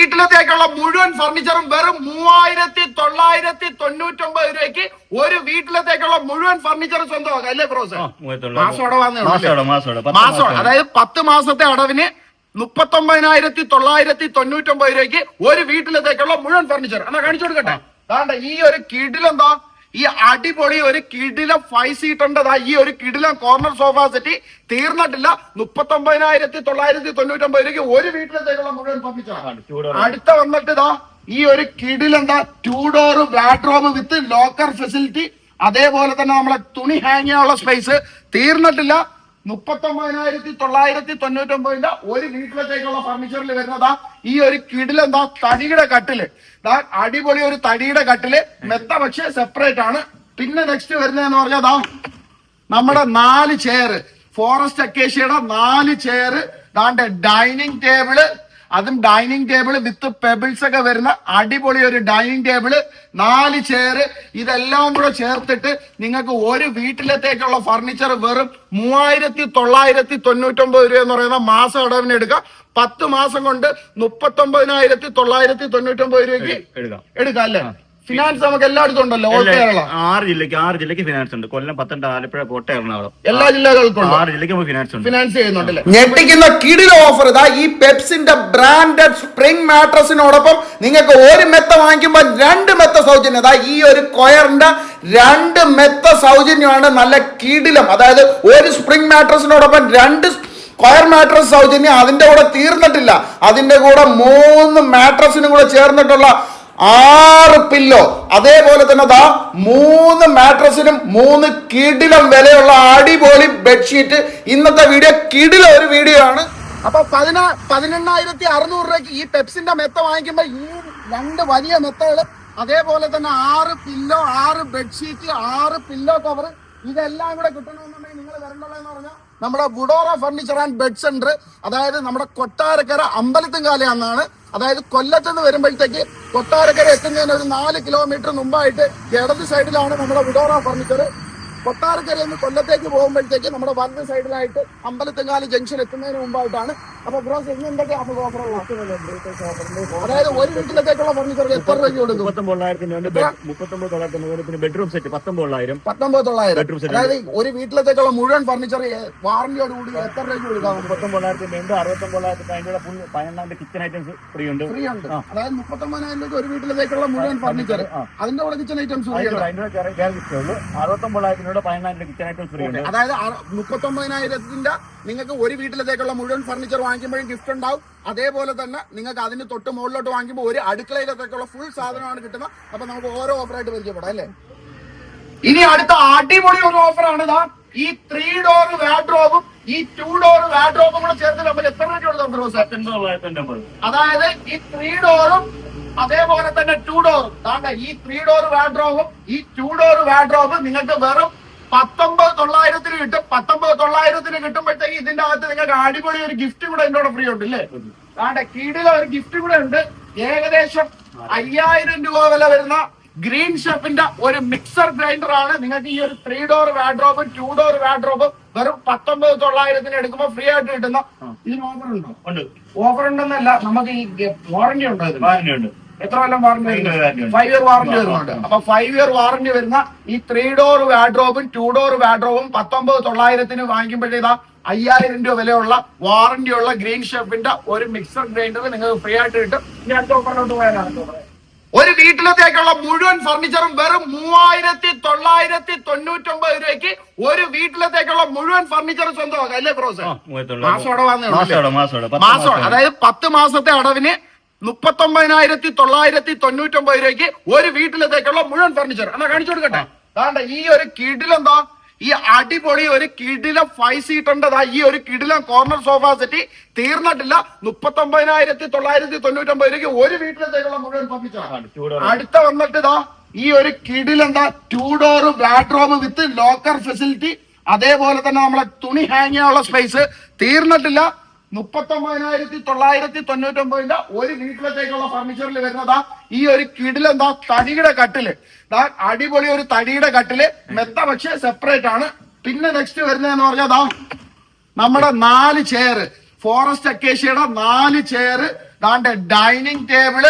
വീട്ടിലത്തേക്കുള്ള മുഴുവൻ ഫർണിച്ചറും വെറും മൂവായിരത്തി തൊള്ളായിരത്തി തൊണ്ണൂറ്റി ഒമ്പത് രൂപയ്ക്ക് ഒരു വീട്ടിലത്തേക്കുള്ള മുഴുവൻ ഫർണിച്ചറും സ്വന്തമാക്കാം. അല്ലേ മൂവത്തൊള്ള. മാസം. അതായത് പത്ത് മാസത്തെ അടവിന് മുപ്പത്തി ഒമ്പതിനായിരത്തി തൊള്ളായിരത്തി തൊണ്ണൂറ്റി ഒമ്പത് രൂപയ്ക്ക് ഒരു വീട്ടിലത്തേക്കുള്ള മുഴുവൻ ഫർണിച്ചർ എന്നാ കാണിച്ചു കൊടുക്കട്ടെ? ഈ ഒരു കിടിലെന്താ? ഈ അടിപൊളി ഒരു കിടിലം ഫൈവ് സീറ്റ് ഉണ്ടതാ ഈ ഒരു കിടിലം കോർണർ സോഫ സെറ്റി തീർന്നിട്ടില്ല. മുപ്പത്തി ഒമ്പതിനായിരത്തി തൊള്ളായിരത്തി തൊണ്ണൂറ്റൊമ്പത് രൂപയ്ക്ക് ഒരു വീട്ടിലത്തേക്കുള്ള മുഴുവൻ two അടുത്ത വന്നിട്ട് ഇതാ ഈ ഒരു കിടിലെന്താ two door wardrobe with locker facility അതേപോലെ തന്നെ നമ്മളെ തുണി ഹാങ് ചെയ്യാനുള്ള സ്പേസ് തീർന്നിട്ടില്ല. മുപ്പത്തൊമ്പതിനായിരത്തി തൊള്ളായിരത്തി തൊണ്ണൂറ്റൊമ്പതിന്റെ ഒരു വീട്ടിലത്തേക്കുള്ള ഫർണിച്ചറിൽ വരുന്നതാ ഈ ഒരു കിടിലെന്താ തടിയുടെ കട്ടിൽ. അടിപൊളി ഒരു തടിയുടെ കട്ടിൽ മെത്ത പക്ഷേ സെപ്പറേറ്റ് ആണ്. പിന്നെ നെക്സ്റ്റ് വരുന്നതെന്ന് പറഞ്ഞാൽ ദാ നമ്മുടെ നാല് ചെയർ ഫോറസ്റ്റ് അക്കേഷ്യയുടെ നാല് ചെയർ ദാണ്ട് ഡൈനിങ് ടേബിൾ അതും ഡൈനിങ് ടേബിൾ വിത്ത് പെബിൾസ് ഒക്കെ വരുന്ന അടിപൊളി ഒരു ഡൈനിങ് ടേബിൾ. നാല് ചെയർ. ഇതെല്ലാം കൂടെ ചേർത്തിട്ട് നിങ്ങൾക്ക് ഒരു വീട്ടിലത്തേക്കുള്ള ഫർണിച്ചർ വെറും മൂവായിരത്തി തൊള്ളായിരത്തി തൊണ്ണൂറ്റൊമ്പത് രൂപ എന്ന് പറയുന്ന മാസം അടവിന് എടുക്കാം പത്ത് മാസം കൊണ്ട് മുപ്പത്തൊമ്പതിനായിരത്തി തൊള്ളായിരത്തി തൊണ്ണൂറ്റൊമ്പത് രൂപയ്ക്ക് എടുക്കാം. എടുക്കാം അല്ലേ? ഫിനാൻസ് നമുക്ക് എല്ലായിടത്തും ഉണ്ടല്ലോ ഓൾ എല്ലാ- കേരള. ആറ് ജില്ലക്ക് ആറ് ജില്ലക്ക് ഫിനാൻസ് ഉണ്ട്. കൊല്ലം പത്തനംതിട്ട ആലപ്പുഴ കോട്ടയം എറണാകുളം. എല്ലാ ജില്ലകൾക്കും ആറ് ജില്ലക്ക് നമുക്ക് ഫിനാൻസ് ഉണ്ട്. ഫിനാൻസ് ചെയ്യുന്നുണ്ടല്ലേ ഞെട്ടിക്കുന്ന കിടില ഓഫർ ഇതാ ഈ പെപ്സിന്റെ ബ്രാൻഡഡ് സ്പ്രിംഗ് മാട്രസിനോടൊപ്പം നിങ്ങൾക്ക് ഒരു മെത്ത വാങ്ങിക്കുമ്പോൾ രണ്ട് മെത്ത സൗജന്യം. ഇതാ ഈ ഒരു കൊയറിന്റെ രണ്ട് മെത്ത സൗജന്യമാണ് നല്ല കിടിലം. അതായത് ഒരു സ്പ്രിംഗ് മാട്രസിനോടൊപ്പം രണ്ട് സ്ക്വയർ മാട്രസ് സൗജന്യം അതിന്റെ കൂടെ തീർന്നിട്ടില്ല. അതിന്റെ കൂടെ മൂന്ന് മാട്രസിനും കൂടെ ചേർന്നിട്ടുള്ള ആറ് പില്ലോ. അതേപോലെ തന്നെ ദാ മൂന്ന് മാട്രസിനും മൂന്ന് കിടിലം വിലയുള്ള അടിപൊളി ബെഡ്ഷീറ്റ്. ഇന്നത്തെ വീഡിയോ കിടില ഒരു വീഡിയോ ആണ്. അപ്പൊ പതിനാ പതിനെണ്ണായിരത്തി അറുന്നൂറ് രൂപയ്ക്ക് ഈ പെപ്സിന്റെ മെത്ത വാങ്ങിക്കുമ്പോ ഈ രണ്ട് വലിയ മെത്തകൾ അതേപോലെ തന്നെ ആറ് പില്ലോ ആറ് ബെഡ്ഷീറ്റ് ആറ് പില്ലോ കവർ ഇതെല്ലാം കൂടെ കിട്ടണമെന്നുണ്ടെങ്കിൽ നിങ്ങൾ എന്ന് പറഞ്ഞാൽ നമ്മുടെ Woodora furniture and bed center അതായത് നമ്മുടെ കൊട്ടാരക്കര അമ്പലത്തുംകാലയാന്നാണ് അതായത് കൊല്ലത്തുനിന്ന് വരുമ്പോഴത്തേക്ക് കൊട്ടാരക്കര എത്തുന്നതിന് ഒരു നാല് കിലോമീറ്റർ മുമ്പായിട്ട് ഇടത് സൈഡിലാണ് നമ്മുടെ വുഡോറ ഫർണിച്ചർ കൊട്ടാരക്കരയിൽ നിന്ന് കൊല്ലത്തേക്ക് പോകുമ്പോഴത്തേക്ക് നമ്മുടെ വലത് സൈഡിലായിട്ട് അമ്പലത്തുംകാൽ ജംഗ്ഷൻ എത്തുന്നതിന് മുമ്പായിട്ടാണ് അപ്പൊ ബ്രോസ് ഇന്ന് എന്തൊക്കെ ഓഫറുകളാണ് അതായത് ഒരു വീട്ടിലത്തേക്കുള്ള ഫർണിച്ചർ എത്ര രൂപ കൊടുക്കും? മുപ്പത്തൊമ്പത് പിന്നെ ബെഡ്റൂം സെറ്റ് പത്തൊമ്പതിനായിരം. പത്തൊമ്പത് തൊള്ളായിരം. Bedroom set അതായത് ഒരു വീട്ടിലത്തേക്കുള്ള മുഴുവൻ ഫർണിച്ചർ വാറന്റിയോട് കൂടി എത്ര രൂപ കൊടുക്കാം? ഉണ്ട് അറുപത്തൊമ്പതിനായിരത്തിന് അതിന്റെ കൂടെ ഫുൾ പതിനെണ്ണാന്റെ കിച്ചൺ ഐറ്റംസ് ഫ്രീ ഉണ്ട്. ഫ്രീ ഉണ്ട്. അതായത് മുപ്പത്തൊമ്പതിനായിരം രൂപ ഒരു വീട്ടിലത്തേക്കുള്ള മുഴുവൻ ഫർണിച്ചർ അതിന്റെ കൂടെ കിച്ചൺ ഐറ്റംസ് അറുപത്തൊമ്പതിനായിരത്തിനോട് കിച്ചൺ ഫ്രീ ഉണ്ട്. അതായത് മുപ്പത്തൊമ്പതിനായിരത്തിന്റെ നിങ്ങൾക്ക് ഒരു വീട്ടിലത്തേക്കുള്ള മുഴുവൻ ഫർണിച്ചർ വാങ്ങിക്കുമ്പോഴും ഗിഫ്റ്റ് ഉണ്ടാവും. അതേപോലെ തന്നെ നിങ്ങൾക്ക് അതിന് തൊട്ട് മുകളിലോട്ട് വാങ്ങിക്കുമ്പോൾ ഒരു അടുക്കളയിലൊക്കെയുള്ള ഫുൾ സാധനമാണ് കിട്ടുന്നത്. അപ്പൊ നമുക്ക് ഓരോ ഓഫറായിട്ട് പരിചയപ്പെടാം അല്ലേ? ഇനി അടുത്ത അടിപൊളി ഒരു ഓഫറാണ് ഇതാ. ഈ ത്രീ ഡോർ വാഡ്രോബും ഈ ടു ഡോർ വാഡ്രോബും കൂടെ ചേർത്ത് നമ്മൾ എത്ര രൂപ അതായത് ഈ ത്രീ ഡോറും അതേപോലെ തന്നെ ടു ഡോറും താണ്ട ഈ ത്രീ ഡോർ വാഡ്രോബും ഈ ടു ഡോർ വാഡ്രോബും നിങ്ങൾക്ക് വെറും പത്തൊമ്പത് തൊള്ളായിരത്തിന് കിട്ടും. പത്തൊമ്പത് തൊള്ളായിരത്തിന് കിട്ടുമ്പോഴത്തേക്ക് ഇതിന്റെ അകത്ത് നിങ്ങൾക്ക് അടിപൊളി ഒരു ഗിഫ്റ്റ് കൂടെ എന്നോട് ഫ്രീ ഉണ്ട് ഇല്ലേ? ആടെ കീഴിലെ ഒരു ഗിഫ്റ്റ് കൂടെ ഉണ്ട്. ഏകദേശം അയ്യായിരം രൂപ വില വരുന്ന ഗ്രീൻ ഷെഫിന്റെ ഒരു മിക്സർ ഗ്രൈൻഡർ ആണ്. നിങ്ങൾക്ക് ഈ ഒരു ത്രീ ഡോർ വാഡ്രോബും ടു ഡോർ വാഡ്രോബും വെറും പത്തൊമ്പത് തൊള്ളായിരത്തിന് എടുക്കുമ്പോൾ ഫ്രീ ആയിട്ട് കിട്ടുന്ന ഇതിന് ഓഫർ ഉണ്ടോ? ഉണ്ട്. ഓഫർ ഉണ്ടെന്നല്ല നമുക്ക് ഈ വാറന്റി ഉണ്ടോ വാറന്റി ഉണ്ട്. എത്ര കൊല്ലം വാറന്റി ഫൈവ് ഇയർ വാറന്റി വരുന്നുണ്ട് അപ്പൊ ഫൈവ് ഇയർ വാറന്റി വരുന്ന ഈ ത്രീ ഡോർ വാഡ്രോബും ടു ഡോർ വാഡ്രോബും പത്തൊമ്പത് തൊള്ളായിരത്തിന് വാങ്ങിക്കുമ്പോഴേതാ അയ്യായിരം രൂപ വിലയുള്ള വാറന്റി ഉള്ള ഗ്രീൻ ഷെഫിന്റെ ഒരു മിക്സർ ഗ്രൈൻഡർ നിങ്ങൾക്ക് ഫ്രീ ആയിട്ട് കിട്ടും ഇനി അടുത്ത ഓഫറിലോട്ട് പോയാലാണ് ഒരു വീട്ടിലത്തേക്കുള്ള മുഴുവൻ ഫർണിച്ചറും വെറും മൂവായിരത്തി തൊള്ളായിരത്തി തൊണ്ണൂറ്റൊമ്പത് രൂപയ്ക്ക് ഒരു വീട്ടിലത്തേക്കുള്ള മുഴുവൻ ഫർണിച്ചറും സ്വന്തമാക്കാം അല്ലേ പ്രോസ് ആ, മൂവത്തൊള്ള. മാസം അടവാന്നേ മാസം അല്ലേ? അടവ്, മാസം അടവ്. പത്ത് മാസം മാസം. അതായത് പത്ത് മാസത്തെ അടവിന് മുപ്പത്തൊമ്പതിനായിരത്തി തൊള്ളായിരത്തി തൊണ്ണൂറ്റൊമ്പത് രൂപയ്ക്ക് ഒരു വീട്ടിലത്തേക്കുള്ള മുഴുവൻ ഫർണിച്ചർ എന്നാ കാണിച്ചു കൊടുക്കട്ടെ? താണ്ട ഈ ഒരു കിടിലെന്താ? ഈ അടിപൊളി ഒരു കിടിലം ഫൈവ് സീറ്ററിന്റെതാ ഈ ഒരു കിടിലം കോർണർ സോഫ സെറ്റി തീർന്നിട്ടില്ല. മുപ്പത്തൊമ്പതിനായിരത്തി തൊള്ളായിരത്തി തൊണ്ണൂറ്റൊമ്പത് രൂപയ്ക്ക് ഒരു വീട്ടിലത്തേക്കുള്ള മുഴുവൻ ഫർണിച്ചർ അടുത്ത വന്നിട്ട് ഇതാ ഈ ഒരു കിടിലെന്താ? Two door wardrobe with locker facility അതേപോലെ തന്നെ നമ്മളെ തുണി ഹാങ് ചെയ്യാനുള്ള സ്പേസ് തീർന്നിട്ടില്ല. മുപ്പത്തൊമ്പതിനായിരത്തി തൊള്ളായിരത്തി തൊണ്ണൂറ്റൊമ്പതിന്റെ ഒരു വീട്ടിലത്തേക്കുള്ള ഫർണിച്ചറിൽ വരുന്നതാ ഈ ഒരു കിടിലെന്താ തടിയുടെ കട്ടിൽ. അടിപൊളി ഒരു തടിയുടെ കട്ടിൽ. മെത്ത പക്ഷേ സെപ്പറേറ്റ് ആണ്. പിന്നെ നെക്സ്റ്റ് വരുന്നതെന്ന് പറഞ്ഞാൽ ദാ നമ്മുടെ നാല് ചെയർ ഫോറസ്റ്റ് അക്കേഷ്യയുടെ നാല് ചെയർ ദാണ്ട് ഡൈനിങ് ടേബിൾ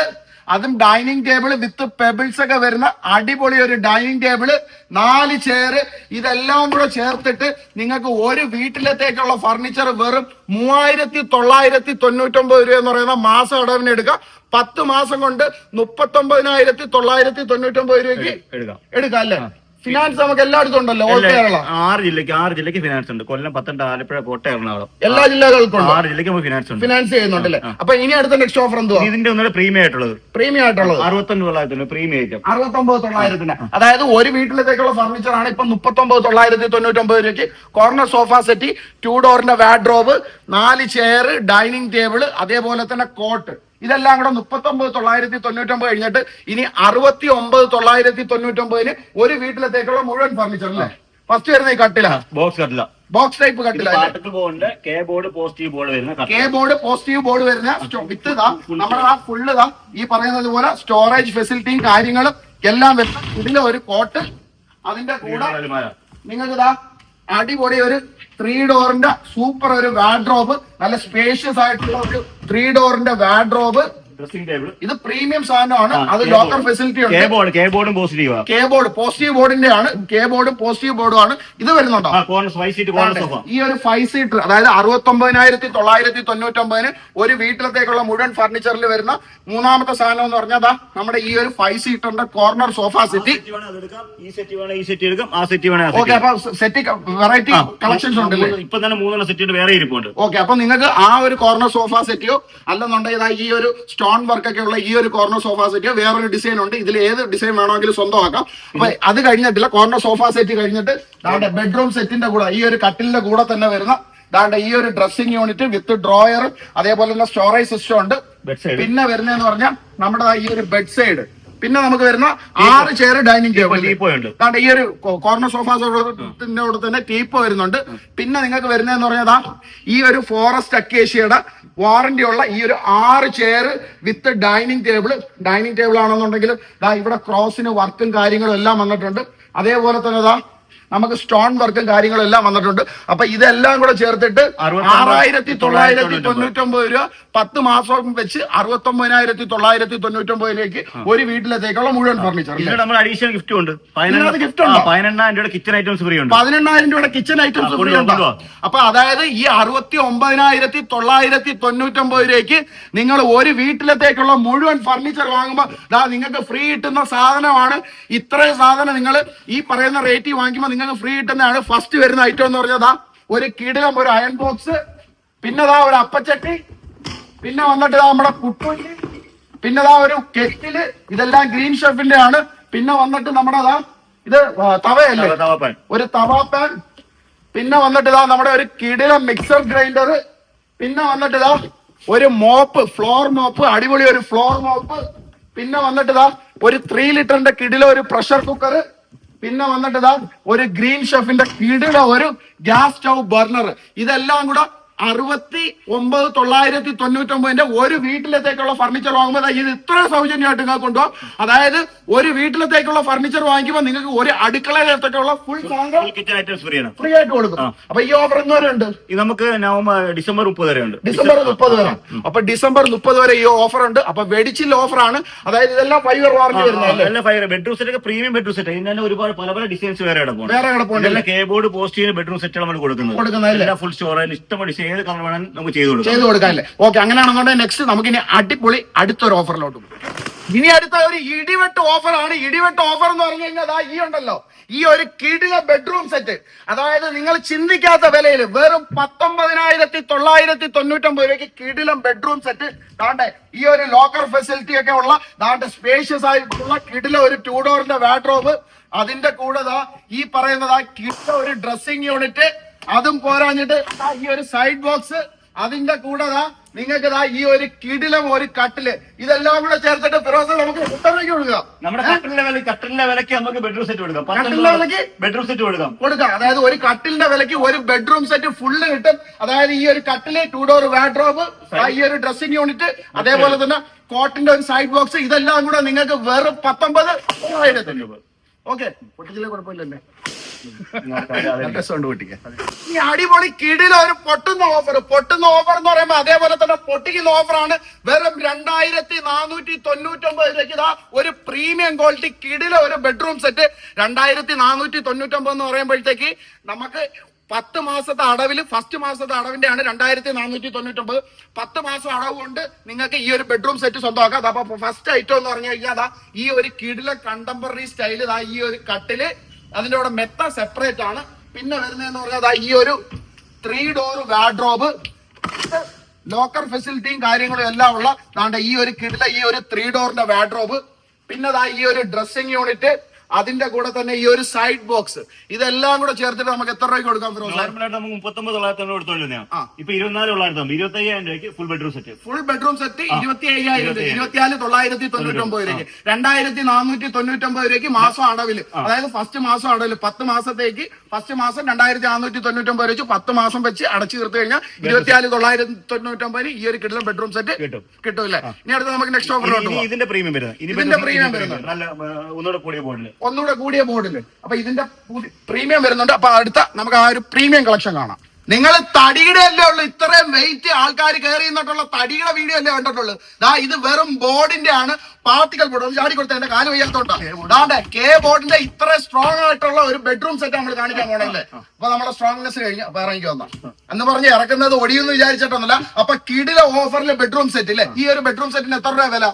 അതും ഡൈനിങ് ടേബിൾ വിത്ത് പെബിൾസ് ഒക്കെ വരുന്ന അടിപൊളി ഒരു ഡൈനിങ് ടേബിൾ നാല് ചെയർ. ഇതെല്ലാം കൂടെ ചേർത്തിട്ട് നിങ്ങൾക്ക് ഒരു വീട്ടിലത്തേക്കുള്ള ഫർണിച്ചർ വെറും മൂവായിരത്തി തൊള്ളായിരത്തി തൊണ്ണൂറ്റൊമ്പത് രൂപ എന്ന് പറയുന്ന മാസം അടവിന് എടുക്കാം പത്ത് മാസം കൊണ്ട് മുപ്പത്തൊമ്പതിനായിരത്തി തൊള്ളായിരത്തി തൊണ്ണൂറ്റൊമ്പത് രൂപയ്ക്ക് എടുക്കാം. എടുക്കാം അല്ലേ? ഫിനാൻസ് നമുക്ക് എല്ലായിടത്തും ഉണ്ടല്ലോ ഓൾ കേരള. ആറ് ജില്ലക്ക് ആറ് ജില്ലക്ക് ഫിനാൻസ് ഉണ്ട്. കൊല്ലം പത്തനംതിട്ട ആലപ്പുഴ കോട്ടയം എറണാകുളം. എല്ലാ ജില്ലകൾക്കും ആറ് ജില്ലക്ക് നമുക്ക് ഫിനാൻസ് ഉണ്ട്. ഫിനാൻസ് ചെയ്യുന്നുണ്ടല്ലേ അപ്പൊ ഇനി അടുത്ത നെക്സ്റ്റ് ഓഫർ എന്തുവാ? ഇതിന്റെ ഒന്നുകൂടെ പ്രീമിയം ആയിട്ടുള്ളത്. പ്രീമിയം ആയിട്ടുള്ളത്. അറുപത്തൊന്ന് തൊള്ളായിരത്തി പ്രീമിയം ആയിട്ട് അറുപത്തൊമ്പത് തൊള്ളായിരത്തിന്. അതായത് ഒരു വീട്ടിലത്തേക്കുള്ള ഫർണിച്ചർ ആണ് ഇപ്പൊ മുപ്പത്തൊമ്പത് തൊള്ളായിരത്തി തൊണ്ണൂറ്റൊമ്പത് രൂപയ്ക്ക്. കോർണർ സോഫ സെറ്റി ടു ഡോറിന്റെ വാഡ്രോബ് നാല് ചെയർ ഡൈനിങ് ടേബിൾ അതേപോലെ തന്നെ കോട്ട് ഇതെല്ലാം കൂടെ മുപ്പത്തൊമ്പത് തൊള്ളായിരത്തി തൊണ്ണൂറ്റൊമ്പത് കഴിഞ്ഞിട്ട് ഇനി അറുപത്തി ഒമ്പത് തൊള്ളായിരത്തി തൊണ്ണൂറ്റൊമ്പതിന് ഒരു വീട്ടിലത്തേക്കുള്ള മുഴുവൻ ഫർണിച്ചർ അല്ലേ? ഫസ്റ്റ് വരുന്ന ഈ കട്ടില? ബോക്സ് കട്ടില. ബോക്സ് ടൈപ്പ് കട്ടില കെ ബോർഡ് പോസിറ്റീവ് ബോർഡ് വരുന്ന കട്ടില. കെ ബോർഡ് പോസിറ്റീവ് ബോർഡ് വരുന്ന വിത്ത് ഇതാ നമ്മുടെ ആ ഫുള്ള് ഇതാ ഈ പറയുന്നത് പോലെ സ്റ്റോറേജ് ഫെസിലിറ്റിയും കാര്യങ്ങളും എല്ലാം വരുന്ന ഇതിലെ ഒരു കോട്ട് അതിന്റെ കൂടെ അലമാര. നിങ്ങൾക്ക് ഇതാ അടിപൊളി ഒരു ത്രീ ഡോറിന്റെ സൂപ്പർ ഒരു വാഡ്രോബ് നല്ല സ്പേഷ്യസ് ആയിട്ടുള്ള ഒരു ത്രീ ഡോറിന്റെ വാഡ്രോബ് ഡ്രസ്സിംഗ് ടേബിൾ ഇത് പ്രീമിയം സാധനമാണ്. അത് ലോക്കർ ഫെസിലിറ്റി ഉണ്ട്. കേബോർഡ് കെ ബോർഡും പോസിറ്റീവ് കെ ബോർഡ് പോസിറ്റീവ് ബോർഡിന്റെ ആണ് കെ ബോർഡും പോസിറ്റീവ് ബോർഡും ആണ്. ഇത് വരുന്നുണ്ടോ? സീറ്റ് ഈ ഒരു ഫൈവ് സീറ്റർ അതായത് അറുപത്തൊമ്പതിനായിരത്തി തൊള്ളായിരത്തി തൊണ്ണൂറ്റൊമ്പതിന് ഒരു വീട്ടിലത്തേക്കുള്ള മുഴുവൻ ഫർണിച്ചറിൽ വരുന്ന മൂന്നാമത്തെ സാധനം എന്ന് പറഞ്ഞാൽ നമ്മുടെ ഈ ഒരു five സീറ്ററിന്റെ corner sofa settee set set set okay അപ്പൊ സെറ്റി വെറൈറ്റി കളക്ഷൻസ് ഉണ്ടല്ലേ? ഇപ്പൊ തന്നെ മൂന്നെണ്ണം സെറ്റ് വേറെ ഇരിപ്പുണ്ട്. ഓക്കെ അപ്പൊ നിങ്ങൾക്ക് ആ ഒരു കോർണർ സോഫ സെറ്റിയോ അല്ലെന്നുണ്ടെങ്കിൽ ഈ ഒരു സ്റ്റോൺ വർക്ക് ഒക്കെ ഉള്ള ഈ ഒരു കോർണർ സോഫ സെറ്റ് വേറൊരു ഡിസൈൻ ഉണ്ട്. ഇതിൽ ഏത് ഡിസൈൻ വേണമെങ്കിലും സ്വന്തമാക്കാം. അപ്പൊ അത് കഴിഞ്ഞിട്ടില്ല. കോർണർ സോഫ സെറ്റ് കഴിഞ്ഞിട്ട് ദാണ്ടെ ബെഡ്റൂം സെറ്റിന്റെ കൂടെ ഈ ഒരു കട്ടിലിന്റെ കൂടെ തന്നെ വരുന്ന ദാണ്ടെ ഈ ഒരു ഡ്രസ്സിംഗ് യൂണിറ്റ് വിത്ത് ഡ്രോയർ അതേപോലെ തന്നെ സ്റ്റോറേജ് സിസ്റ്റം ഉണ്ട്. പിന്നെ വരുന്നതെന്ന് പറഞ്ഞാൽ നമ്മുടെ ഈ ഒരു ബെഡ് സൈഡ് പിന്നെ നമുക്ക് വരുന്ന ആറ് ചെയർ ഡൈനിങ് ടേബിൾ ഈ ഒരു കോർണർ സോഫാസിന്റെ കൂടെ തന്നെ ടീപ്പ് വരുന്നുണ്ട്. പിന്നെ നിങ്ങൾക്ക് വരുന്നതെന്ന് പറഞ്ഞതാ ഈ ഒരു ഫോറസ്റ്റ് അക്കേഷ്യയുടെ വാറന്റി ഉള്ള ഈ ഒരു ആറ് chair with dining table dining table ആണെന്നുണ്ടെങ്കിൽ ഇവിടെ ക്രോസിന് വർക്കും കാര്യങ്ങളും എല്ലാം വന്നിട്ടുണ്ട്. അതേപോലെ തന്നെ ദാ നമുക്ക് സ്റ്റോൺ വർക്കും കാര്യങ്ങളും എല്ലാം വന്നിട്ടുണ്ട്. അപ്പൊ ഇതെല്ലാം കൂടെ ചേർത്തിട്ട് ആറായിരത്തി തൊള്ളായിരത്തി തൊണ്ണൂറ്റൊമ്പത് രൂപ പത്ത് മാസം വെച്ച് അറുപത്തി ഒമ്പതിനായിരത്തി തൊള്ളായിരത്തി തൊണ്ണൂറ്റൊമ്പതിലേക്ക് ഒരു വീട്ടിലത്തേക്കുള്ള മുഴുവൻ ഫർണിച്ചർ നമ്മൾ അഡീഷണൽ ഗിഫ്റ്റും ഉണ്ട്. പതിനെണ്ണായിരം രൂപയുടെ കിച്ചൺ ഐറ്റംസ് ഫ്രീ ഉണ്ട്. പതിനെണ്ണായിരം രൂപയുടെ കിച്ചൺ ഐറ്റംസ് ഫ്രീ ഉണ്ട്? അപ്പൊ അതായത് ഈ അറുപത്തി ഒമ്പതിനായിരത്തി തൊള്ളായിരത്തി തൊണ്ണൂറ്റൊമ്പത് രൂപയ്ക്ക് നിങ്ങൾ ഒരു വീട്ടിലത്തേക്കുള്ള മുഴുവൻ ഫർണിച്ചർ വാങ്ങുമ്പോൾ നിങ്ങൾക്ക് ഫ്രീ കിട്ടുന്ന സാധനമാണ്. ഇത്രയും സാധനം നിങ്ങൾ ഈ പറയുന്ന റേറ്റിൽ വാങ്ങിക്കുമ്പോൾ നിങ്ങൾക്ക് ഫ്രീ കിട്ടുന്നതാണ് ഫസ്റ്റ് വരുന്ന ഐറ്റം എന്ന് പറഞ്ഞാൽ ദാ ഒരു കിടിലം ഒരു അയൺ ബോക്സ് പിന്നെ ദാ ഒരു അപ്പച്ചട്ടി പിന്നെ വന്നിട്ട് നമ്മുടെ കുട്ടുണ്ടി പിന്നെ ദാ ഒരു കെറ്റിൽ ഇതെല്ലാം ഗ്രീൻ ഷെഫിന്റെ ആണ്. പിന്നെ വന്നിട്ട് നമ്മുടെ അതാ ഇത് തവയല്ലേ? ഒരു തവ പാൻ. പിന്നെ വന്നിട്ട് ഇതാ നമ്മുടെ ഒരു കിടില മിക്സർ ഗ്രൈൻഡർ പിന്നെ വന്നിട്ട് ഇതാ ഒരു മോപ്പ് ഫ്ലോർ മോപ്പ് അടിപൊളി ഒരു ഫ്ലോർ മോപ്പ്. പിന്നെ വന്നിട്ട് ഇതാ ഒരു ത്രീ ലിറ്ററിന്റെ കിടില ഒരു പ്രഷർ കുക്കർ പിന്നെ വന്നിട്ട് ഇതാ ഒരു ഗ്രീൻ ഷെഫിന്റെ കിടില ഒരു ഗ്യാസ് സ്റ്റൗ ബർണർ. ഇതെല്ലാം കൂടെ അറുപത്തി ഒമ്പത് തൊള്ളായിരത്തി തൊണ്ണൂറ്റി ഒമ്പതിന്റെ ഒരു വീട്ടിലത്തേക്കുള്ള ഫർണിച്ചർ വാങ്ങുമ്പോൾ ഇത് ഇത്ര സൗജന്യമായിട്ട് നിങ്ങൾക്ക് കൊണ്ടുപോകാം അതായത് ഒരു വീട്ടിലത്തേക്കുള്ള ഫർണിച്ചർ വാങ്ങിക്കുമ്പോൾ നിങ്ങൾക്ക് ഒരു അടുക്കളയിലത്തേക്കുള്ള ഫുൾ കിച്ചൺ ഐറ്റംസ് ഫ്രീ ആണ്. ഫ്രീ ആയിട്ട് കൊടുക്കും. അപ്പൊ ഈ ഓഫർ എന്ന് വരെ ഉണ്ട് നമുക്ക് നവംബർ ഡിസംബർ മുപ്പത് വരെ ഉണ്ട്. ഡിസംബർ മുപ്പത് വരെ. അപ്പൊ ഡിസംബർ മുപ്പത് വരെ ഈ ഓഫർ ഉണ്ട്. അപ്പൊ വെടിച്ചിൽ ഓഫർ ആണ്. അതായത് ഇതെല്ലാം ഫൈവ് ഇയർ വാറന്റി വരുന്നത് ബെഡ്റൂം സെറ്റ് ഒക്കെ പ്രീമിയം ബെഡ്റൂം സെറ്റ് ഇതിന് തന്നെ ഒരുപാട് പല പല ഡിസൈൻസ് വേറെ കിടപ്പുണ്ട്. വേറെ കിടപ്പുണ്ട് കേബോർഡ് പോസ്റ്റ് ചെയ്യുന്ന ബെഡ്റൂം സെറ്റ് നമ്മൾ കൊടുക്കുന്നത്. ഫുൾ സ്റ്റോറേജ് ഇഷ്ടമുള്ള ഡിസൈൻ ഏത് കളർ വേണം നമുക്ക് ചെയ്തു കൊടുക്കാം. ചെയ്തു കൊടുക്കാല്ലേ ഓക്കെ അങ്ങനെയാണെന്നുണ്ടെങ്കിൽ നെക്സ്റ്റ് നമുക്ക് ഇനി അടിപൊളി അടുത്തൊരു ഓഫറിലോട്ട് പോകും. ഇനി അടുത്ത ഒരു ഇടിവെട്ട് ഓഫർ ആണ്. ഇടിവെട്ട് ഓഫർ എന്ന് പറഞ്ഞു കഴിഞ്ഞാൽ അതാ ഈ ഉണ്ടല്ലോ. ഈ ഒരു കിടില ബെഡ്റൂം സെറ്റ് അതായത് നിങ്ങൾ ചിന്തിക്കാത്ത വിലയിൽ വെറും പത്തൊമ്പതിനായിരത്തി തൊള്ളായിരത്തി തൊണ്ണൂറ്റൊമ്പത് രൂപയ്ക്ക് കിടിലം ബെഡ്റൂം സെറ്റ് താണ്ടെ ഈ ഒരു ലോക്കർ ഫെസിലിറ്റി ഒക്കെ ഉള്ള ദാണ്ടെ സ്പേഷ്യസ് ആയിട്ടുള്ള കിടില ഒരു ടൂ ഡോറിന്റെ വാഡ്രോബ് അതിന്റെ കൂടെ ഈ പറയുന്നതാ കിട്ട ഒരു ഡ്രസ്സിംഗ് യൂണിറ്റ് അതും പോരാഞ്ഞിട്ട് ഈ ഒരു സൈഡ് ബോക്സ് അതിന്റെ കൂടെ നിങ്ങൾക്ക് ദാ ഈ ഒരു കിടിലം ഒരു കട്ടിൽ ഇതെല്ലാം കൂടെ ചേർത്തിട്ട് ഫിറോസ് നമുക്ക് എത്രയ്ക്ക് കൊടുക്കാം. നമ്മുടെ കട്ടിലിന്റെ വില കട്ടിലിന്റെ വിലക്ക് നമുക്ക് ബെഡ്റൂം സെറ്റ് കൊടുക്കാം. കട്ടിലിന്റെ വിലക്ക്? ബെഡ്റൂം സെറ്റ് കൊടുക്കാം. കൊടുക്കാം. അതായത് ഒരു കട്ടിലിന്റെ വിലക്ക് ഒരു ബെഡ്റൂം സെറ്റ് ഫുള്ള് കിട്ടും. അതായത് ഈ ഒരു കട്ടിൽ ടു ഡോർ വാഡ്രോബ് ഈ ഒരു ഡ്രസ്സിംഗ് യൂണിറ്റ് അതേപോലെ തന്നെ കോട്ടിന്റെ ഒരു സൈഡ് ബോക്സ് ഇതെല്ലാം കൂടെ നിങ്ങൾക്ക് വെറും പത്തൊമ്പത് ആയിരത്തി ഓക്കെ പൊട്ടിച്ചില്ലേ കുഴപ്പമില്ലല്ലേ? ഈ അടിപൊളി കിടില ഒരു പൊട്ടുന്ന ഓഫർ പൊട്ടുന്ന ഓഫർ എന്ന് പറയുമ്പോൾ അതേപോലെ തന്നെ പൊട്ടിക്കുന്ന ഓഫറാണ് വെറും രണ്ടായിരത്തി നാനൂറ്റി തൊണ്ണൂറ്റൊമ്പത് രൂപയ്ക്ക് ഇതാ ഒരു പ്രീമിയം ക്വാളിറ്റി കിടില ഒരു ബെഡ്റൂം സെറ്റ് രണ്ടായിരത്തി നാനൂറ്റി തൊണ്ണൂറ്റൊമ്പത് എന്ന് പറയുമ്പോഴത്തേക്ക് നമുക്ക് പത്ത് മാസത്തെ അടവിൽ ഫസ്റ്റ് മാസത്തെ അടവിന്റെ ആണ് രണ്ടായിരത്തി നാനൂറ്റി തൊണ്ണൂറ്റൊമ്പത് പത്ത് മാസം അടവ് കൊണ്ട് നിങ്ങൾക്ക് ഈ ഒരു ബെഡ്റൂം സെറ്റ് സ്വന്തമാക്കാം. അപ്പൊ ഫസ്റ്റ് ഐറ്റം എന്ന് പറഞ്ഞു കഴിഞ്ഞാൽ അതാ ഈ ഒരു കിടില കണ്ടംപററി സ്റ്റൈൽ ഇതാ ഈ ഒരു കട്ടിൽ അതിന്റെ കൂടെ മെത്ത സെപ്പറേറ്റ് ആണ്. പിന്നെ വരുന്നതെന്ന് പറഞ്ഞാൽ ഈ ഒരു ത്രീ ഡോർ വാഡ്രോബ് ലോക്കർ ഫെസിലിറ്റിയും കാര്യങ്ങളും എല്ലാം ഉള്ള ഈ ഒരു കിടില ഈ ഒരു ത്രീ ഡോറിന്റെ വാഡ്രോബ് പിന്നെ ദാ ഈ ഒരു ഡ്രസ്സിംഗ് യൂണിറ്റ് അതിന്റെ കൂടെ തന്നെ ഈ ഒരു സൈഡ് ബോക്സ് ഇതെല്ലാം കൂടെ ചേർത്തിട്ട് നമുക്ക് എത്ര രൂപയ്ക്ക് കൊടുക്കാൻ നോർമലായിട്ട് നമുക്ക് മുപ്പത്തൊമ്പത് തൊള്ളായിരത്തി എടുത്തോണ്ടിരുന്ന. ഇപ്പൊ ഇരുപത്തിനാല് തൊള്ളായിരത്തി ഇരുപത്തി അയ്യായിരം രൂപയ്ക്ക് full bedroom set full bedroom set ഇരുപത്തി അയ്യായിരം രൂപ ഇരുപത്തിനാല് തൊള്ളായിരത്തി തൊണ്ണൂറ്റൊമ്പത് രൂപയ്ക്ക്. രണ്ടായിരത്തി നാനൂറ്റി തൊണ്ണൂറ്റൊമ്പത് രൂപയ്ക്ക് മാസം അടവിൽ. അതായത് ഫസ്റ്റ് മാസം അടവിൽ. പത്ത് മാസത്തേക്ക് ഫസ്റ്റ് മാസം രണ്ടായിരത്തി നാനൂറ്റി തൊണ്ണൂറ്റൊമ്പത് വെച്ച് പത്ത് മാസം വെച്ച് അടച്ചു തീർത്ത് കഴിഞ്ഞാൽ ഇരുപത്തിനാല് തൊള്ളായിരത്തി തൊണ്ണൂറ്റൊമ്പതിന് ഈ ഒരു കിട്ടുന്ന ബെഡ്റൂം സെറ്റ് കിട്ടും. കിട്ടും ഇനി അടുത്ത നമുക്ക് നെക്സ്റ്റ് ഓഫർ ഇതിന്റെ പ്രീമിയം വരുന്നത്. ഇതിന്റെ പ്രീമിയം വരുന്നത്. നല്ല ഒന്നുകൂടെ കൂടിയ ബോർഡിൽ ഒന്നുകൂടെ കൂടിയ മോഡൽ അപ്പൊ ഇതിന്റെ പ്രീമിയം വരുന്നുണ്ട്. അപ്പൊ അടുത്ത നമുക്ക് ആ ഒരു പ്രീമിയം കളക്ഷൻ കാണാം. നിങ്ങൾ തടിയുടെ അല്ലേ ഉള്ളു. ഇത്രയും വെയിറ്റ് ആൾക്കാർ കയറി നിന്നിട്ടുള്ള തടിയുടെ വീഡിയോ അല്ലേ കണ്ടിട്ടുള്ളൂ. ദാ ഇത് വെറും ബോർഡിന്റെ ആണ്. പാർട്ടിക്കൽ ബോർഡ് ചാടി കൊടുത്ത എന്റെ കാൽ വയ്യാത്തോട്ടാ ദാണ്ടെ കെ ബോർഡിന്റെ ഇത്ര സ്ട്രോങ് ആയിട്ടുള്ള ഒരു ബെഡ്റൂം സെറ്റ് നമ്മൾ കാണിക്കാൻ പോണല്ലേ അപ്പൊ നമ്മുടെ സ്ട്രോങ്നെസ് കഴിഞ്ഞ് അപ്പൊ ഇറങ്ങി വന്ന. എന്ന് പറഞ്ഞ് ഇറക്കുന്നത് ഒടിയെന്ന് വിചാരിച്ചിട്ടൊന്നുമില്ല. അപ്പൊ കിടിലെ ഓഫറിലെ ബെഡ്റൂം സെറ്റ് ഇല്ലേ? ഈ ഒരു ബെഡ്റൂം സെറ്റിന് എത്ര രൂപ വില?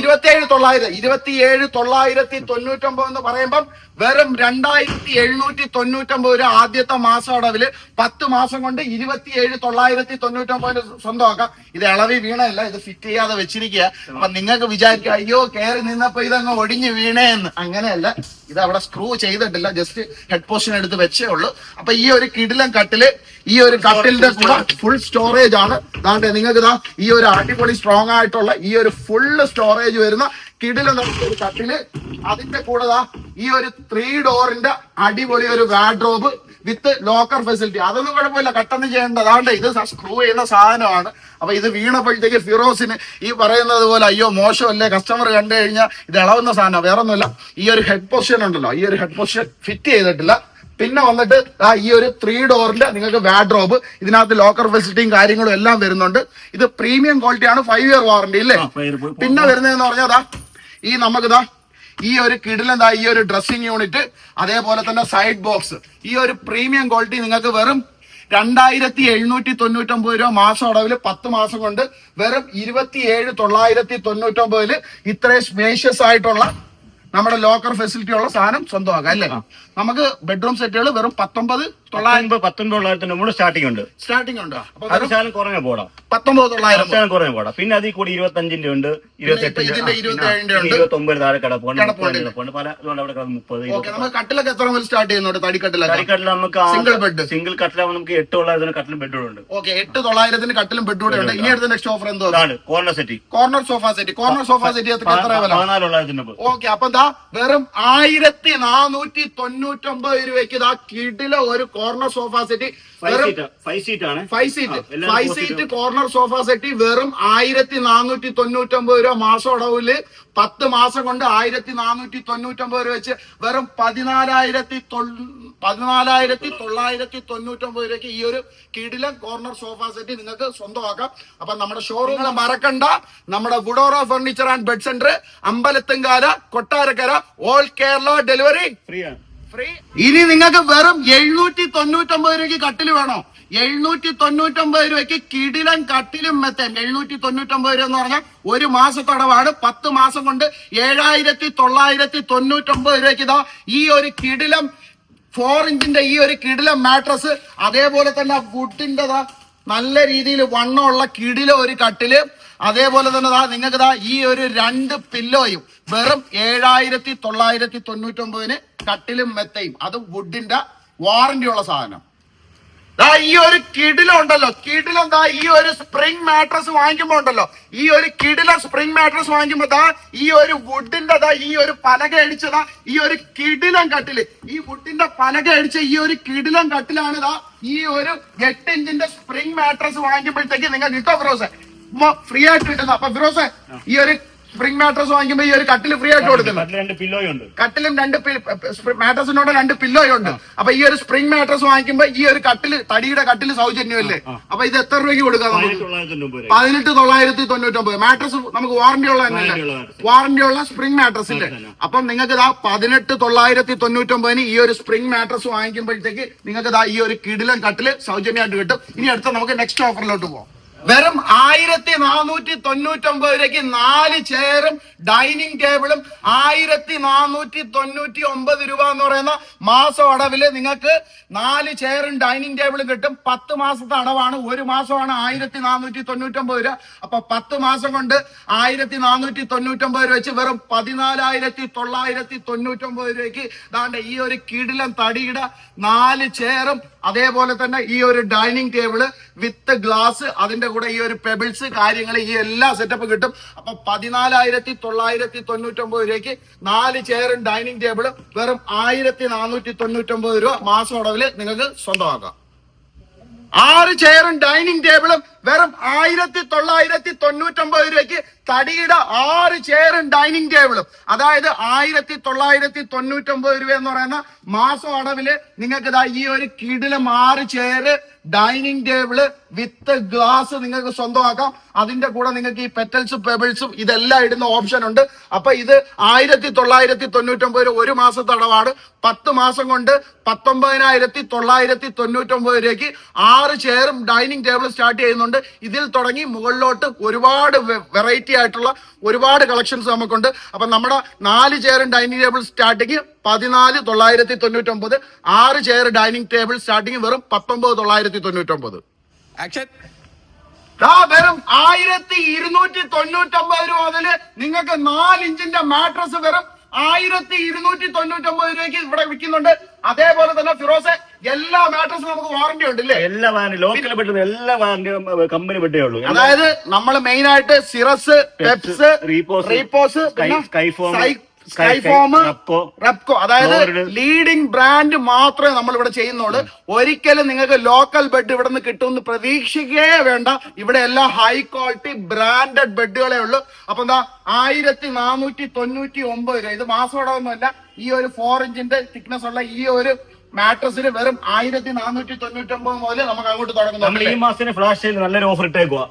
ഇരുപത്തിയേഴ് തൊള്ളായിരം ഇരുപത്തിയേഴ് തൊള്ളായിരത്തി തൊണ്ണൂറ്റൊമ്പത് എന്ന് പറയുമ്പം വെറും രണ്ടായിരത്തി എഴുന്നൂറ്റി തൊണ്ണൂറ്റൊമ്പത് രൂപ ആദ്യത്തെ മാസം അടവിൽ പത്ത് മാസം കൊണ്ട് ഇരുപത്തിയേഴ് തൊള്ളായിരത്തി തൊണ്ണൂറ്റൊമ്പതിന് സ്വന്തമാക്കാം. ഇത് ഇളവി വീണയല്ല ഇത് ഫിറ്റ് ചെയ്യാതെ വെച്ചിരിക്കുക അപ്പൊ നിങ്ങൾക്ക് വിചാരിക്കുക അയ്യോ കയറി നിന്നപ്പോ ഇതങ്ങ് ഒടിഞ്ഞു വീണേന്ന്. അങ്ങനെയല്ല ഇത് അവിടെ സ്ക്രൂ ചെയ്തിട്ടില്ല ജസ്റ്റ് ഹെഡ് പോസ്റ്റിന് എടുത്ത് വെച്ചേ ഉള്ളൂ. അപ്പൊ ഈ ഒരു കിടിലം കട്ടിൽ ഈ ഒരു കട്ടിലിന്റെ കൂടെ ഫുൾ സ്റ്റോറേജ് ആണ്. അതാണ്ട് നിങ്ങൾക്ക് ഇതാ ഈ ഒരു അടിപൊളി സ്ട്രോങ് ആയിട്ടുള്ള ഈ ഒരു ഫുള്ള് സ്റ്റോറേജ് വരുന്ന കിടിലം ഒരു കട്ടിൽ. അതിന്റെ കൂടെ ഈ ഒരു ത്രീ ഡോറിന്റെ അടിപൊളി ഒരു വാഡ്രോബ് വിത്ത് ലോക്കർ ഫെസിലിറ്റി. അതൊന്നും കുഴപ്പമില്ല. കട്ടെന്ന് ചെയ്യേണ്ട അതാണ്ട് ഇത് സ്ക്രൂ ചെയ്യുന്ന സാധനമാണ്. അപ്പൊ ഇത് വീണപ്പോഴത്തേക്ക് ഫിറോസിന് ഈ പറയുന്നത് പോലെ അയ്യോ മോശമല്ലേ? കസ്റ്റമർ കണ്ടു കഴിഞ്ഞാൽ ഇത് ഇളവുന്ന സാധനം വേറെ ഒന്നുമില്ല ഈ ഒരു ഹെഡ് പൊസിഷൻ ഉണ്ടല്ലോ. ഈ ഒരു ഹെഡ് പൊസിഷൻ ഫിറ്റ് ചെയ്തിട്ടില്ല. പിന്നെ വന്നിട്ട് ആ ഈ ഒരു ത്രീ ഡോറിന്റെ നിങ്ങൾക്ക് വാഡ്രോബ് ഇതിനകത്ത് ലോക്കർ ഫെസിലിറ്റിയും കാര്യങ്ങളും എല്ലാം വരുന്നുണ്ട്. ഇത് പ്രീമിയം ക്വാളിറ്റിയാണ് ഫൈവ് ഇയർ വാറണ്ടി ഇല്ലേ? ഇയർ. പിന്നെ വരുന്നതെന്ന് പറഞ്ഞാൽ ദാ ഈ നമുക്കിതാ ഈ ഒരു കിടിലെന്താ ഈ ഒരു ഡ്രസ്സിംഗ് യൂണിറ്റ് അതേപോലെ തന്നെ സൈഡ് ബോക്സ് ഈ ഒരു പ്രീമിയം ക്വാളിറ്റി നിങ്ങൾക്ക് വെറും രണ്ടായിരത്തി എഴുന്നൂറ്റി തൊണ്ണൂറ്റൊമ്പത് രൂപ മാസം അടവിൽ പത്ത് മാസം കൊണ്ട് വെറും ഇരുപത്തിയേഴ് തൊള്ളായിരത്തി തൊണ്ണൂറ്റൊമ്പതിൽ ഇത്രയും സ്പേഷ്യസ് ആയിട്ടുള്ള നമ്മുടെ ലോക്കർ ഫെസിലിറ്റി ഉള്ള സാധനം സ്വന്തമാക്കാം അല്ലേ? നമുക്ക് ബെഡ്റൂം സെറ്റുകൾ വെറും പത്തൊമ്പത് തൊള്ളായിരം പത്തൊൻപത് പത്തൊൻപത് തൊള്ളായിരത്തി തൊണ്ണൂറ് സ്റ്റാർട്ടിംഗ് ഉണ്ട്. സ്റ്റാർട്ടിംഗ് ഉണ്ട്? അത് ശാലം കുറഞ്ഞ പോടാം. പത്തൊമ്പത് തൊള്ളായിരം ശാലം കുറഞ്ഞ പോടാം. പിന്നെ അതിൽ കൂടി ഇരുപത്തഞ്ചിന്റെ ഉണ്ട്. ഇരുപത്തി ഒമ്പത് താഴെ കിടപ്പുണ്ട് കിടപ്പുണ്ട്. മുപ്പതിന്റെ പല ഇതുകൊണ്ട് അവിടെ കിടന്ന് മുപ്പത് നമുക്ക് കട്ടിലൊക്കെ എത്ര മുതൽ സ്റ്റാർട്ട് ചെയ്യുന്നുണ്ട്? നമുക്ക് സിംഗിൾ ബെഡ് സിംഗിൾ കട്ടില നമുക്ക് എട്ട് തൊള്ളായിരത്തിന് കട്ടിലും ബെഡ്ഡും ഉണ്ട് ഓക്കെ എട്ട് തൊള്ളായിരത്തിന് കട്ടിലും ബെഡ് കൂടെ ഉണ്ട്. ഇനി അടുത്ത നെക്സ്റ്റ് ഓഫർ എന്തോ? Corner settee corner sofa set corner sofa set എത്ര വില? പതിനാല് തൊള്ളായിരത്തിന്റെ ഓക്കെ അപ്പൊ എന്താ? വെറും ആയിരത്തി നാനൂറ്റി തൊണ്ണൂറ്റൊമ്പത് രൂപയ്ക്ക് ദാ കിടില ഒരു കോർണർ സോഫ സെറ്റ് ഫൈവ് വെറും സീറ്റ് ഫൈവ് സീറ്റ് ആണ്. ഫൈവ് സീറ്റ് ആ, five seat corner sofa set വെറും ആയിരത്തി നാനൂറ്റി തൊണ്ണൂറ്റൊമ്പത് രൂപ. മാസം അടവിൽ പത്ത് മാസം കൊണ്ട് ആയിരത്തി നാനൂറ്റി തൊണ്ണൂറ്റൊമ്പത് രൂപ വെച്ച് വെറും പതിനാലായിരത്തി പതിനാലായിരത്തി തൊള്ളായിരത്തി തൊണ്ണൂറ്റൊമ്പത് രൂപയ്ക്ക് ഈ ഒരു കിടില കോർണർ സോഫ സെറ്റ് നിങ്ങൾക്ക് സ്വന്തമാക്കാം. അപ്പൊ നമ്മുടെ ഷോറൂമിൽ മറക്കണ്ട. നമ്മുടെ Woodora furniture and bed centre Ambalathumkala Kottarakkara all Kerala delivery free ആണ്. ഇനി നിങ്ങൾക്ക് വെറും എഴുന്നൂറ്റി തൊണ്ണൂറ്റൊമ്പത് രൂപയ്ക്ക് കട്ടിൽ വേണോ? എഴുന്നൂറ്റി തൊണ്ണൂറ്റൊമ്പത് രൂപയ്ക്ക് കിടിലം കട്ടിലും മെത്തൻ. എഴുന്നൂറ്റി തൊണ്ണൂറ്റൊമ്പത് രൂപ എന്ന് പറഞ്ഞാൽ ഒരു മാസത്തടവാണ് പത്ത് മാസം കൊണ്ട് ഏഴായിരത്തി തൊള്ളായിരത്തി തൊണ്ണൂറ്റൊമ്പത് രൂപയ്ക്ക് ഇതാ ഈ ഒരു കിടിലം ഫോർ ഇഞ്ചിന്റെ ഈ ഒരു കിടിലം മാട്രസ് അതേപോലെ തന്നെ വുഡിന്റെതാ നല്ല രീതിയിൽ വണ്ണമുള്ള കിടിലം ഒരു കട്ടിൽ അതേപോലെ തന്നെ ദാ നിങ്ങൾക്ക് ദാ ഈ ഒരു രണ്ട് പില്ലോയും വെറും ഏഴായിരത്തി തൊള്ളായിരത്തി തൊണ്ണൂറ്റൊമ്പതിന് കട്ടിലും മെത്തയും. അത് വുഡിന്റെ വാറന്റി ഉള്ള സാധനം. ദാ ഈ ഒരു കിടിലം ഉണ്ടല്ലോ. കിടിലം ദാ ഈ ഒരു സ്പ്രിംഗ് മാട്രസ് വാങ്ങിക്കുമ്പോ ഉണ്ടല്ലോ. ഈ ഒരു കിടില സ്പ്രിംഗ് മാട്രസ് വാങ്ങിക്കുമ്പോ ദാ ഈ ഒരു വുഡിന്റെ ദാ ഈ ഒരു പലക അടിച്ചതാ ഈ ഒരു കിടിലം കട്ടിൽ. ഈ വുഡിന്റെ പലക അടിച്ച ഈ ഒരു കിടിലം കട്ടിലാണ് ദാ ഈ ഒരു എട്ട് ഇഞ്ചിന്റെ സ്പ്രിംഗ് മാട്രസ് വാങ്ങിക്കുമ്പോഴത്തേക്ക് നിങ്ങൾക്ക് കിട്ടോ ഫിറോസെ ഫ്രീ ആയിട്ട് കിട്ടുന്ന. അപ്പൊ ഫിറോസ് ഈ ഒരു സ്പ്രിംഗ് മാട്രസ് വാങ്ങിക്കുമ്പോ ഈ ഒരു കട്ടിൽ ഫ്രീ ആയിട്ട് കൊടുക്കുന്നു കട്ടിൽ കട്ടിലും രണ്ട് മാട്രസിനോട് രണ്ട് പില്ലോയും ഉണ്ട്. അപ്പൊ ഈ ഒരു സ്പ്രിംഗ് മാട്രസ് വാങ്ങിക്കുമ്പോ ഈ ഒരു കട്ടിൽ തടിയുടെ കട്ടിൽ സൗജന്യമല്ലേ? അപ്പൊ ഇത് എത്ര രൂപയ്ക്ക് കൊടുക്കാം നമുക്ക്? പതിനെട്ട് തൊള്ളായിരത്തി തൊണ്ണൂറ്റൊമ്പത്. മാട്രസ് നമുക്ക് വാറന്റി ഉള്ള തന്നെയല്ലേ വാറന്റി ഉള്ള സ്പ്രിംഗ് മാട്രസ് ഇല്ലേ? അപ്പം നിങ്ങൾക്ക് ഇതാ പതിനെട്ട് തൊള്ളായിരത്തി തൊണ്ണൂറ്റൊമ്പതിന് ഈ ഒരു സ്പ്രിംഗ് മാട്രസ് വാങ്ങിക്കുമ്പോഴത്തേക്ക് നിങ്ങൾക്ക് ഇതാ ഈ ഒരു കിടിലൻ കട്ടിൽ സൗജന്യമായിട്ട് കിട്ടും. ഇനി അടുത്ത നമുക്ക് നെക്സ്റ്റ് ഓഫറിലോട്ട് പോകാം വെറും ആയിരത്തി നാനൂറ്റി തൊണ്ണൂറ്റൊമ്പത് രൂപയ്ക്ക് നാല് ചെയറും ഡൈനിങ് ടേബിളും ആയിരത്തി നാനൂറ്റി തൊണ്ണൂറ്റി ഒമ്പത് രൂപ എന്ന് പറയുന്ന മാസം അടവിൽ നിങ്ങൾക്ക് നാല് ചെയറും ഡൈനിങ് ടേബിളും കിട്ടും. പത്ത് മാസത്തെ അടവാണ്. ഒരു മാസമാണ് ആയിരത്തി നാനൂറ്റി തൊണ്ണൂറ്റൊമ്പത് രൂപ. അപ്പൊ പത്ത് മാസം കൊണ്ട് ആയിരത്തി നാനൂറ്റി തൊണ്ണൂറ്റൊമ്പത് രൂപ വെച്ച് വെറും പതിനാലായിരത്തി തൊള്ളായിരത്തി തൊണ്ണൂറ്റൊമ്പത് രൂപയ്ക്ക് ദാണ്ട ഈ ഒരു കിടിലം തടിയുടെ നാല് ചെയറും അതേപോലെ തന്നെ ഈ ഒരു ഡൈനിങ് ടേബിൾ വിത്ത് ഗ്ലാസ് അതിന്റെ കൂടെ ഈ ഒരു പെബിൾസ് കാര്യങ്ങൾ ഈ എല്ലാ സെറ്റപ്പ് കിട്ടും. അപ്പൊ പതിനാലായിരത്തി തൊള്ളായിരത്തി തൊണ്ണൂറ്റൊമ്പത് രൂപയ്ക്ക് നാല് ചെയറും ഡൈനിങ് ടേബിളും വെറും ആയിരത്തി നാനൂറ്റി തൊണ്ണൂറ്റൊമ്പത് രൂപ മാസം അടവിൽ നിങ്ങൾക്ക് സ്വന്തമാക്കാം. ആറ് ചെയറും ഡൈനിങ് ടേബിളും വെറും ആയിരത്തി തൊള്ളായിരത്തി തൊണ്ണൂറ്റൊമ്പത് രൂപയ്ക്ക് തടിയുടെ ആറ് ചെയറും ഡൈനിങ് ടേബിളും. അതായത് ആയിരത്തി തൊള്ളായിരത്തി തൊണ്ണൂറ്റൊമ്പത് രൂപ എന്ന് പറയുന്ന മാസം അടവിൽ നിങ്ങൾക്ക് ഇതാ ഈ ഒരു കിടിലം ആറ് chair dining table with glass നിങ്ങൾക്ക് സ്വന്തമാക്കാം. അതിന്റെ കൂടെ നിങ്ങൾക്ക് ഈ പെറ്റൽസും പെബിൾസും ഇതെല്ലാം ഇടുന്ന ഓപ്ഷൻ ഉണ്ട്. അപ്പൊ ഇത് ആയിരത്തി തൊള്ളായിരത്തി തൊണ്ണൂറ്റൊമ്പത് രൂപ ഒരു മാസത്തെ അടവാണ്. പത്ത് മാസം കൊണ്ട് പത്തൊമ്പതിനായിരത്തി തൊള്ളായിരത്തി തൊണ്ണൂറ്റൊമ്പത് രൂപയ്ക്ക് ആറ് ചെയറും ഡൈനിങ് ടേബിൾ സ്റ്റാർട്ട് ചെയ്യുന്നുണ്ട്. ഇതിൽ തുടങ്ങി മുകളിലോട്ട് ഒരുപാട് വെറൈറ്റി ആയിട്ടുള്ള ഒരുപാട് കളക്ഷൻസ് നമുക്കുണ്ട്. അപ്പം നമ്മുടെ നാല് ചെയർ ഡൈനിങ് ടേബിൾ സ്റ്റാർട്ടിങ് പതിനാല് തൊള്ളായിരത്തി തൊണ്ണൂറ്റൊമ്പത് ആറ് ചെയർ ഡൈനിങ് ടേബിൾ സ്റ്റാർട്ടിങ് വെറും പത്തൊമ്പത് തൊള്ളായിരത്തി തൊണ്ണൂറ്റൊമ്പത്. വെറും ആയിരത്തി ഇരുന്നൂറ്റി തൊണ്ണൂറ്റൊമ്പത് രൂപ മുതൽ നിങ്ങൾക്ക് നാല് ഇഞ്ചിന്റെ മാട്രസ് വെറും ആയിരത്തി ഇരുന്നൂറ്റി തൊണ്ണൂറ്റി ഒമ്പത് രൂപയ്ക്ക് ഇവിടെ വിൽക്കുന്നുണ്ട്. അതേപോലെ തന്നെ ഫിറോസെ എല്ലാ മാട്രസും നമുക്ക് വാറന്റി ഉണ്ട് ഇല്ലേ? എല്ലാ വാറന്റി ലോക്കൽ എല്ലാ കമ്പനി പെട്ടേ ഉള്ളൂ. അതായത് നമ്മൾ മെയിൻ ആയിട്ട് സിറസ് Peps repose, repose sky- സ്കൈഫോം, Repco, അതായത്. ലീഡിംഗ് ബ്രാൻഡ് മാത്രമേ നമ്മൾ ഇവിടെ ചെയ്യുന്നുള്ളൂ ഒരിക്കലും നിങ്ങൾക്ക് ലോക്കൽ ബെഡ് ഇവിടെ നിന്ന് കിട്ടുമെന്ന് പ്രതീക്ഷിക്കേ വേണ്ട. ഇവിടെ എല്ലാ ഹൈ ക്വാളിറ്റി ബ്രാൻഡഡ് ബെഡുകളേ ഉള്ളൂ. അപ്പൊ എന്താ ആയിരത്തി നാനൂറ്റി തൊണ്ണൂറ്റി ഒമ്പത് രൂപ ഇത് മാസോടൊന്നുമല്ല ഈ ഒരു ഫോർ ഇഞ്ചിന്റെ തിക്നെസ് ഉള്ള ഈ ഒരു മാട്രസിന് വെറും ആയിരത്തി നാനൂറ്റി തൊണ്ണൂറ്റി ഒമ്പത് മുതൽ നമുക്ക് അങ്ങോട്ട് നമ്മൾ ഈ മാസത്തിന് ഫ്ലാഷ് നല്ലൊരു ഓഫർ ഇട്ടേക്കുക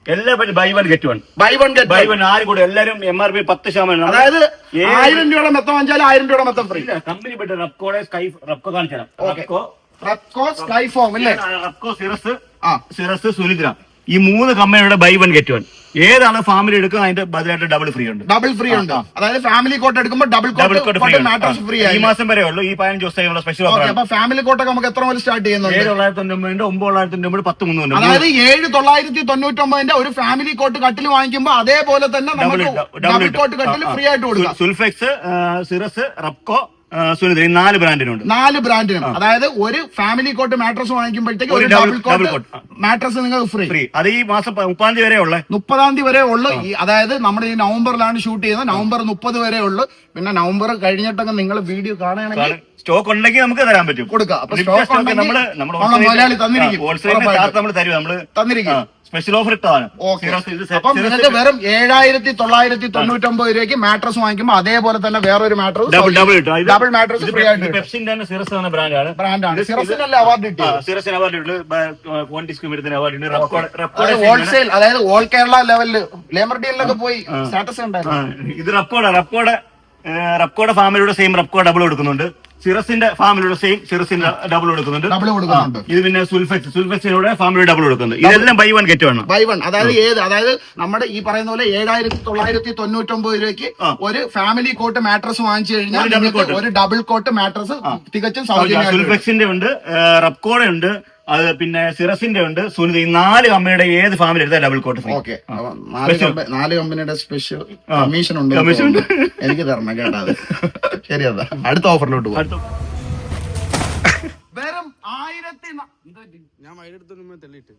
ആ എല്ലാ buy one get one buy one get buy one ആരും കൂടെ എല്ലാരും എം ആർ പി പത്ത് ശതമാനം അതായത് ആയിരം രൂപയുടെ മൊത്തം വാങ്ങിച്ചാൽ ആയിരം രൂപയുടെ മൊത്തം ഫ്രീ കമ്പനി പെട്ട് റെപ്കോടെ സ്കൈ റെപ്കോ കാണിച്ചു തരാം. റെപ്കോ റെപ്കോ സ്കൈ ഫോം അല്ലേ? റെപ്കോ സിറസ് ആ. സിറസ് സുനിദ്ര ഈ മൂന്ന് കമ്പനിയുടെ ബൈ വൺ ഗെറ്റ് വൺ ഏതാണ് ഫാമിലി എടുക്കുക അതിന്റെ ബദലായിട്ട് ഡബിൾ ഫ്രീ ഉണ്ട്. ഡബിൾ ഫ്രീ ഉണ്ട്. അതായത് ഫാമിലി കോട്ട് എടുക്കുമ്പോൾ double double cot free free ഈ മാസം വരെ ഉള്ളൂ. ഈ പതിനഞ്ച് ദിവസത്തേക്കുള്ള സ്പെഷ്യൽ ഓഫർ ഫാമിലി കോട്ടൊക്കെ നമുക്ക് എത്ര മുതൽ സ്റ്റാർട്ട് ചെയ്യുന്നത് ഏഴ് തൊള്ളായിരത്തി തൊണ്ണൂറ് ഒമ്പത് തൊള്ളായിരത്തി തൊണ്ണൂറ് പത്ത് മുന്നൂറ് അതായത് ഏഴ് തൊള്ളായിരത്തി തൊണ്ണൂറ്റൊമ്പതിന്റെ ഒരു ഫാമിലി കോട്ട് കട്ടിൽ വാങ്ങിക്കുമ്പോൾ അതേപോലെ തന്നെ നമുക്ക് ഡബിൾ കോട്ട് കട്ടിൽ ഫ്രീ ആയിട്ട് കൊടുക്കാം. സുൽഫെക്സ് സിറസ് റെപ്കോ ഈ നാല് ബ്രാൻഡിനുണ്ട്. നാല് ബ്രാൻഡിനും. അതായത് ഒരു ഫാമിലി കോട്ട് മാട്രസ് വാങ്ങിക്കുമ്പോഴത്തേക്ക് ഒരു ഡബിൾ കോട്ട്. മാട്രസ് നിങ്ങൾക്ക് ഫ്രീ ഫ്രീ അത് ഈ മാസം മുപ്പതാം തീയതി വരെ ഉള്ളേ? മുപ്പതാം തീയതി വരെ ഉള്ളു. അതായത് നമ്മുടെ ഈ നവംബറിലാണ് ഷൂട്ട് ചെയ്യുന്നത്. നവംബർ മുപ്പത് വരെ ഉള്ളു. പിന്നെ നവംബർ കഴിഞ്ഞിട്ടൊക്കെ നിങ്ങൾ വീഡിയോ കാണുകയാണെങ്കിൽ സ്റ്റോക്ക് ഉണ്ടെങ്കിൽ നമുക്ക് തരാൻ പറ്റും. കൊടുക്കാം. നമ്മൾ നമ്മൾ തരും നമ്മൾ. തന്നിരിക്കും. സ്പെഷ്യൽ ഓഫർ ഇട്ടതാണ് നിങ്ങൾക്ക് വെറും ഏഴായിരത്തി തൊള്ളായിരത്തി തൊണ്ണൂറ്റൊമ്പത് രൂപയ്ക്ക് മാട്രസ് വാങ്ങിക്കുമ്പോൾ അതേപോലെ തന്നെ വേറൊരു mattress double double double mattress free ആയിട്ട് കിട്ടും. പെപ്സിന്റെ തന്നെ സിറസ് എന്ന ബ്രാൻഡാണ് ബ്രാൻഡാണ് സിറസിനല്ലേ അവാർഡ് കിട്ടിയത് സിറസിന് അവാർഡ് സ്ക്യൂമിരത്തിന് അവാർഡ് ഹോൾസെയിൽ അതായത് ഓൾ കേരള ലെവലിൽ ലേബർ ഡീലിലൊക്കെ പോയി സ്റ്റാറ്റസ് ഉണ്ടായിരുന്നു ഇത് റെക്കോർഡ് റെക്കോർഡ് റെക്കോർഡ് ഫാമിലിയുടെ സെയിം റെക്കോർഡ് ഡബിൾ കൊടുക്കുന്നുണ്ട്. സിറസിന്റെ ഫാമിലൂടെ സെയിം സിറസിന്റെ ഡബിൾ കൊടുക്കുന്നുണ്ട് ഡബിൾ കൊടുക്കുന്നുണ്ട്. ഇത് പിന്നെ സുൽഫെക്സ് സുൽഫെക്സിലൂടെ ഫാമിലി ഡബിൾ കൊടുക്കുന്നുണ്ട് ഇതെല്ലാം ബൈ വൺ ഗെറ്റ് വേണം ബൈ വൺ അതായത് ഏത്? അതായത് നമ്മുടെ ഈ പറയുന്ന പോലെ ഏഴായിരത്തി തൊള്ളായിരത്തി തൊണ്ണൂറ്റൊമ്പത് രൂപയ്ക്ക് ഒരു ഫാമിലി കോട്ട് മാട്രസ് വാങ്ങിച്ചു കഴിഞ്ഞാൽ ഒരു ഡബിൾ കോട്ട് മാട്രസ് തികച്ചും കിട്ടും. സുൽഫെക്സിന്റെ ഉണ്ട് റബ്കോടെ ഉണ്ട് അത് പിന്നെ സിറസിന്റെ ഉണ്ട്. സുനിത ഈ നാല് കമ്പനിയുടെ ഏത് ഫാമിലി എടുത്താൽ ഡബിൾ കോട്ട് ഫ്രീ ഓക്കെ. നാല് കമ്പ- നാല് കമ്പനിയുടെ സ്പെഷ്യൽ കമ്മീഷൻ ഉണ്ട് Commission ഉണ്ട്. എനിക്ക് തരണം കേട്ടോ അത്. ശരി അതാ. അടുത്ത ഓഫറിലോട്ട് പോകും. അടുത്ത. വെറും ആയിരത്തി ഞാൻ വൈകിട്ട് തള്ളിയിട്ട്